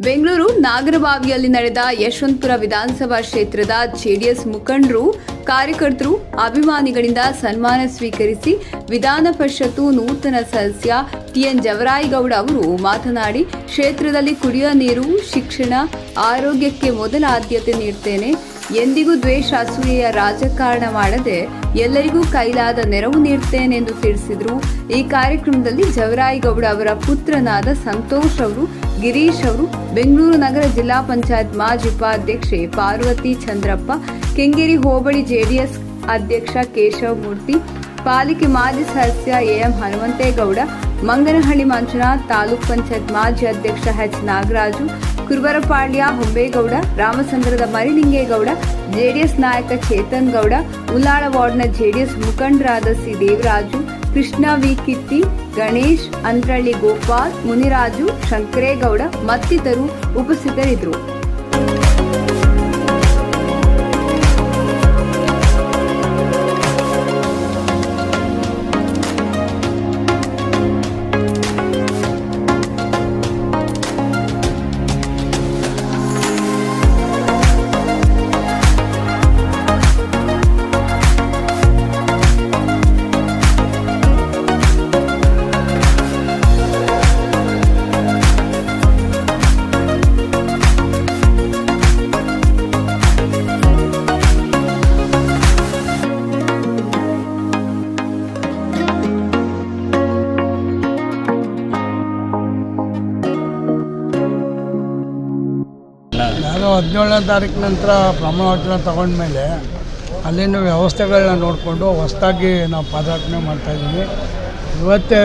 ಬೆಂಗಳೂರು ನಾಗರಬಾವಿಯಲ್ಲಿ ನಡೆದ ಯಶವಂತಪುರ ವಿಧಾನಸಭಾ ಕ್ಷೇತ್ರದ ಜೆಡಿಎಸ್ ಮುಖಂಡರು, ಕಾರ್ಯಕರ್ತರು ಅಭಿಮಾನಿಗಳಿಂದ ಸನ್ಮಾನ ಸ್ವೀಕರಿಸಿ ವಿಧಾನ ಪರಿಷತ್ತು ನೂತನ ಸದಸ್ಯ ಟಿಎನ್ ಜವರಾಯಿಗೌಡ ಅವರು ಮಾತನಾಡಿ, ಕ್ಷೇತ್ರದಲ್ಲಿ ಕುಡಿಯುವ ನೀರು, ಶಿಕ್ಷಣ, ಆರೋಗ್ಯಕ್ಕೆ ಮೊದಲ ಆದ್ಯತೆ ನೀಡುತ್ತೇನೆ ಎಂದಿಗೂ ದ್ವೇಷ ಅಸೂಯೆಯ ರಾಜಕಾರಣ ಮಾಡದೆ ಎಲ್ಲರಿಗೂ ಕೈಲಾದ ನೆರವು ನೀಡುತ್ತೇನೆ ಎಂದು ತಿಳಿಸಿದರು. ಈ ಕಾರ್ಯಕ್ರಮದಲ್ಲಿ ಜವರಾಯಿಗೌಡ ಅವರ ಪುತ್ರನಾದ ಸಂತೋಷ್ ಅವರು ಗಿರೀಶ್ ಅವರು ಬೆಂಗಳೂರು ನಗರ ಜಿಲ್ಲಾ ಪಂಚಾಯತ್ ಮಾಜಿ ಉಪಾಧ್ಯಕ್ಷೆ ಪಾರ್ವತಿ ಚಂದ್ರಪ್ಪ, ಕೆಂಗೇರಿ ಹೋಬಳಿ ಜೆಡಿಎಸ್ ಅಧ್ಯಕ್ಷ ಕೇಶವ ಮೂರ್ತಿ, ಪಾಲಿಕೆ ಮಾಜಿ ಸದಸ್ಯ ಎಎಂ ಹನುಮಂತೇಗೌಡ, ಮಂಗನಹಳ್ಳಿ ಮಂಜುನಾಥ್, ತಾಲೂಕ್ ಪಂಚಾಯತ್ ಮಾಜಿ ಅಧ್ಯಕ್ಷ ಎಚ್ ನಾಗರಾಜು, ಕುರುಬರಪಾಳ್ಯ ಹೊಂಬೇಗೌಡ, ರಾಮಚಂದ್ರದ ಮರಿಲಿಂಗೇಗೌಡ, ಜೆಡಿಎಸ್ ನಾಯಕ ಚೇತನ್ ಗೌಡ ಉಲ್ಲಾಳ ವಾರ್ಡ್ನ ಜೆಡಿಎಸ್ ಮುಖಂಡರಾದ ಸಿ ದೇವರಾಜು ಕೃಷ್ಣ ವಿ ಕಿತ್ತಿ ಗಣೇಶ್ ಅಂದ್ರಳ್ಳಿ ಗೋಪಾಲ್ ಮುನಿರಾಜು ಶಂಕರೇಗೌಡ ಮತ್ತಿತರು ಉಪಸ್ಥಿತರಿದ್ದರು. ನಾನು ಹದಿನೇಳನೇ ತಾರೀಕು ನಂತರ ಪ್ರಮಾಣ ವಚನ ತಗೊಂಡ್ಮೇಲೆ ಅಲ್ಲಿನ ವ್ಯವಸ್ಥೆಗಳನ್ನ ನೋಡಿಕೊಂಡು ಹೊಸ್ದಾಗಿ ನಾವು ಪಾದಾರ್ಪಣೆ ಮಾಡ್ತಾಯಿದ್ದೀವಿ ಇವತ್ತೇ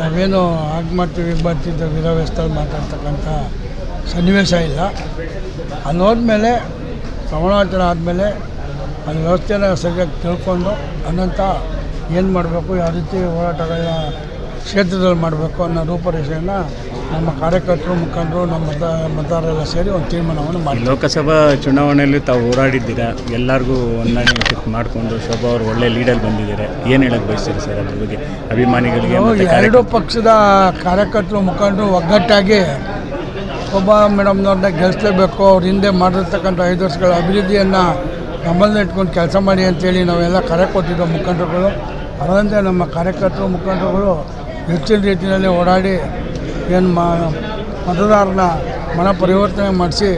ನಾವೇನು ಆಗ ಮಾಡ್ತೀವಿ ಮಾಡ್ತಿದ್ದ ವಿರೋವ್ಯವಸ್ಥೆಯಲ್ಲಿ ಮಾತಾಡ್ತಕ್ಕಂಥ ಸನ್ನಿವೇಶ ಇಲ್ಲ. ಅಲ್ಲಿ ಹೋದ್ಮೇಲೆ ಪ್ರಮಾಣ ವಚನ ಆದಮೇಲೆ ಅಲ್ಲಿ ವ್ಯವಸ್ಥೆನ ಸರಿಯಾಗಿ ತಿಳ್ಕೊಂಡು ಅನಂತ ಏನು ಮಾಡಬೇಕು, ಯಾವ ರೀತಿ ಹೋರಾಟಗಳನ್ನ ಕ್ಷೇತ್ರದಲ್ಲಿ ಮಾಡಬೇಕು ಅನ್ನೋ ರೂಪರೇಷೆಯನ್ನು ನಮ್ಮ ಕಾರ್ಯಕರ್ತರು ಮುಖಂಡರು ನಮ್ಮ ಮತ ಮತದಾರರೆಲ್ಲ ಸೇರಿ ಒಂದು ತೀರ್ಮಾನವನ್ನು ಮಾಡಿ ಲೋಕಸಭಾ ಚುನಾವಣೆಯಲ್ಲಿ ತಾವು ಹೋರಾಡಿದ್ದೀರಾ ಎಲ್ಲರಿಗೂ ಹೊಂದಾಣಿಕೆ ಮಾಡಿಕೊಂಡು ಶೋಭಾ ಅವರು ಒಳ್ಳೆ ಲೀಡರ್ ಬಂದಿದ್ದಾರೆ. ಏನು ಹೇಳಕ್ಕೆ ಬಯಸ್ತೀರಿ ಸರ್ ಅದ್ರ ಬಗ್ಗೆ? ಅಭಿಮಾನಿಗಳಿಗೆ ಎರಡು ಪಕ್ಷದ ಕಾರ್ಯಕರ್ತರು ಮುಖಂಡರು ಒಗ್ಗಟ್ಟಾಗಿ ಶೋಭಾ ಮೇಡಮ್ನವ್ರನ್ನ ಗೆಲ್ಲಿಸ್ಲೇಬೇಕು ಅವ್ರ ಹಿಂದೆ ಮಾಡಿರ್ತಕ್ಕಂಥ ಐದು ವರ್ಷಗಳ ಅಭಿವೃದ್ಧಿಯನ್ನು ಗಮನದಲ್ಲಿ ಇಟ್ಕೊಂಡು ಕೆಲಸ ಮಾಡಿ ಅಂತೇಳಿ ನಾವೆಲ್ಲ ಕರೆ ಕೊಟ್ಟಿದ್ದೋ ಮುಖಂಡರುಗಳು. ಅದರಂತೆ ನಮ್ಮ ಕಾರ್ಯಕರ್ತರು ಮುಖಂಡರುಗಳು ಹೆಚ್ಚಿನ ರೀತಿಯಲ್ಲಿ ಓಡಾಡಿ ಏನು ಮಾ ಮತದಾರನ ಮನ ಪರಿವರ್ತನೆ ಮಾಡಿಸಿ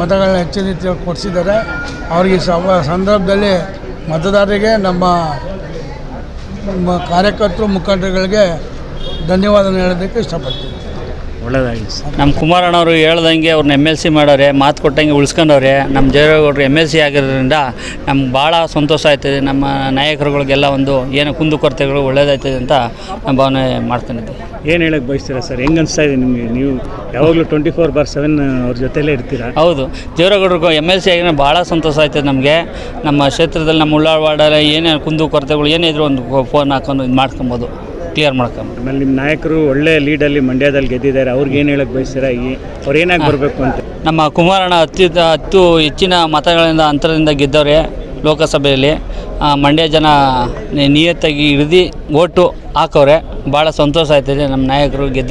ಮತಗಳನ್ನ ಹೆಚ್ಚಿನ ರೀತಿಯಲ್ಲಿ ಕೊಡಿಸಿದ್ದಾರೆ. ಅವ್ರಿಗೆ ಸಂದರ್ಭದಲ್ಲಿ ಮತದಾರರಿಗೆ ನಮ್ಮ ಕಾರ್ಯಕರ್ತರು ಮುಖಂಡರುಗಳಿಗೆ ಧನ್ಯವಾದ ಹೇಳೋದಕ್ಕೆ ಇಷ್ಟಪಡ್ತೀನಿ. ಒಳ್ಳೆಯದಾಗಿ ಸರ್. ನಮ್ಮ ಕುಮಾರಣ್ಣವರು ಹೇಳ್ದಂಗೆ ಅವ್ರನ್ನ ಎಂ ಎಲ್ ಸಿ ಮಾಡೋರೆ ಮಾತು ಕೊಟ್ಟಂಗೆ ಉಳಿಸ್ಕೊಂಡವ್ರೆ ನಮ್ಮ ಜಯರಾಗೌಡರು ಎಂ ಎಲ್ ಸಿ ಆಗಿರೋದ್ರಿಂದ ನಮ್ಗೆ ಭಾಳ ಸಂತೋಷ ಆಯ್ತದೆ. ನಮ್ಮ ನಾಯಕರುಗಳಿಗೆಲ್ಲ ಒಂದು ಏನು ಕುಂದುಕೊರತೆಗಳು ಒಳ್ಳೇದಾಯ್ತದೆ ಅಂತ ನಮ್ಮ ಭಾವನೆ ಮಾಡ್ಕೊಂಡಿದ್ದೆ ಏನು ಹೇಳಕ್ಕೆ ಬಯಸ್ತೀರಾ ಸರ್? ಹೆಂಗೆ ಅನಿಸ್ತಾ ಇದೆ ನಿಮಗೆ? ನೀವು ಯಾವಾಗಲೂ ಟ್ವೆಂಟಿ ಫೋರ್ ಬಾರ್ ಸೆವೆನ್ ಅವ್ರ ಜೊತೆಲೇ ಇರ್ತೀರಾ? ಹೌದು. ದೇವರಗೌಡರು ಎಂ ಎಲ್ ಸಿ ಆಗಿದ್ರೆ ಭಾಳ ಸಂತೋಷ ಆಯ್ತದೆ ನಮಗೆ. ನಮ್ಮ ಕ್ಷೇತ್ರದಲ್ಲಿ ನಮ್ಮ ಉಳ್ಳಾಳ್ವಾಡಲ್ಲಿ ಏನೇನು ಏನೇ ಕುಂದು ಕೊರತೆಗಳು ಏನೇ ಇದ್ರೂ ಒಂದು ಫೋನ್ ಹಾಕೊಂಡು ಇದು ಮಾಡ್ಕೊಬೋದು. ಕ್ಲಿಯರ್ ಮಾಡ್ಕೊಂಡು ಆಮೇಲೆ ನಿಮ್ಮ ನಾಯಕರು ಒಳ್ಳೆ ಲೀಡಲ್ಲಿ ಮಂಡ್ಯದಲ್ಲಿ ಗೆದ್ದಿದ್ದಾರೆ. ಅವ್ರಿಗೆ ಏನು ಹೇಳಕ್ಕೆ ಬಯಸ್ತೀರಾ? ಈ ಅವ್ರು ಏನಾಗಿ ಬರಬೇಕು ಅಂತ? ನಮ್ಮ ಕುಮಾರಣ್ಣ ಅತ್ಯುತ್ತ ಹತ್ತು ಹೆಚ್ಚಿನ ಮತಗಳಿಂದ ಅಂತರದಿಂದ ಗೆದ್ದವ್ರೆ ಲೋಕಸಭೆಯಲ್ಲಿ. ಮಂಡ್ಯ ಜನ ನಿಯತ್ತಾಗಿ ಹಿಡಿದು ಓಟು ಹಾಕವ್ರೆ. ಭಾಳ ಸಂತೋಷ ಆಯ್ತದೆ ನಮ್ಮ ನಾಯಕರು ಗೆದ್ದು